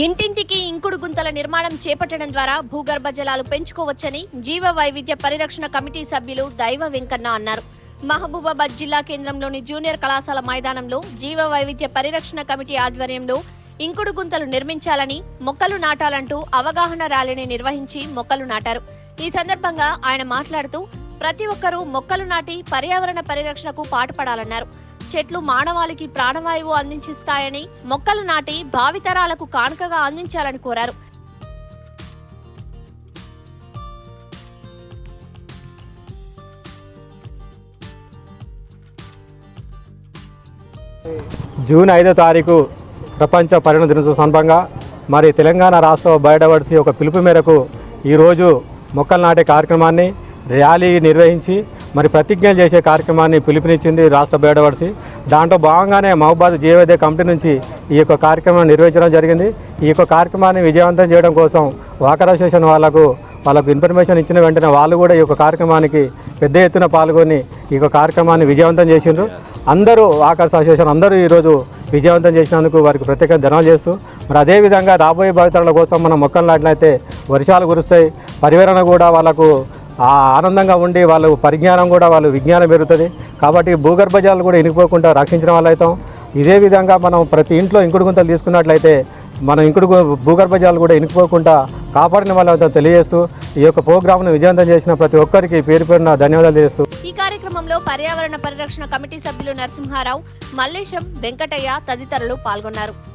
ఇంటింటికి ఇంకుడు గుంతల నిర్మాణం చేపట్టడం ద్వారా భూగర్భ జలాలు పెంచుకోవచ్చని జీవ వైవిధ్య పరిరక్షణ కమిటీ సభ్యులు దైవ వెంకన్న అన్నారు. మహబూబాబాద్ జిల్లా కేంద్రంలోని జూనియర్ కళాశాల మైదానంలో జీవ వైవిధ్య పరిరక్షణ కమిటీ ఆధ్వర్యంలో ఇంకుడు గుంతలు నిర్మించాలని మొక్కలు నాటాలంటూ అవగాహన ర్యాలీని నిర్వహించి మొక్కలు నాటారు. ఈ సందర్భంగా ఆయన మాట్లాడుతూ ప్రతి ఒక్కరూ మొక్కలు నాటి పర్యావరణ పరిరక్షణకు పాటుపడాలన్నారు. చెట్లు మానవాళికి ప్రాణవాయువు అందించిస్తాయని మొక్కలు నాటి భావితరాలకు కానుకగా అందించాలని కోరారు. జూన్ ఐదో తారీఖు ప్రపంచ పరిణత దినోత్సవం సందర్భంగా మరి తెలంగాణ రాష్ట్ర బయోడైవర్సిటీ ఒక పిలుపు మేరకు ఈరోజు మొక్కలు నాటే కార్యక్రమాన్ని ర్యాలీ నిర్వహించి మరి ప్రతిజ్ఞలు చేసే కార్యక్రమాన్ని పిలుపునిచ్చింది రాష్ట్ర బయోడైవర్సిటీ దాంట్లో భాగంగానే మహబాద్ జీవైద్య కమిటీ నుంచి ఈ యొక్క కార్యక్రమం నిర్వహించడం జరిగింది. ఈ యొక్క కార్యక్రమాన్ని విజయవంతం చేయడం కోసం వాకర్ అసోసియేషన్ వాళ్ళకు వాళ్ళకు ఇన్ఫర్మేషన్ ఇచ్చిన వెంటనే వాళ్ళు కూడా ఈ యొక్క కార్యక్రమానికి పెద్ద ఎత్తున పాల్గొని ఈ యొక్క కార్యక్రమాన్ని విజయవంతం చేసిండ్రు. అందరూ వాకర్స్ అసోసియేషన్ అందరూ ఈరోజు విజయవంతం చేసినందుకు వారికి ప్రత్యేక ధనాలు చేస్తూ మరి అదేవిధంగా రాబోయే భావితరాల కోసం మనం మొక్కలు నాటినైతే వర్షాలు కురుస్తాయి. పరివరణ కూడా వాళ్ళకు ఆనందంగా ఉండి వాళ్ళు పరిజ్ఞానం కూడా వాళ్ళు విజ్ఞానం పెరుగుతుంది. కాబట్టి భూగర్భ జలాలు కూడా ఇనికిపోకుండా రక్షించిన వల్ల అవుతాం. ఇదే విధంగా మనం ప్రతి ఇంట్లో ఇంకుడు గుంతలు తీసుకున్నట్లయితే మనం ఇంకుడు గు- భూగర్భ జలాలు కూడా ఇనికిపోకుండా కాపాడిన వాళ్ళు తెలియజేస్తూ ఈ యొక్క ప్రోగ్రామ్ను విజయవంతం చేసిన ప్రతి ఒక్కరికి పేరు పేరున ధన్యవాదాలు చేస్తూ ఈ కార్యక్రమంలో పర్యావరణ పరిరక్షణ కమిటీ సభ్యులు నరసింహారావు మల్లేశం వెంకటయ్య తదితరులు పాల్గొన్నారు.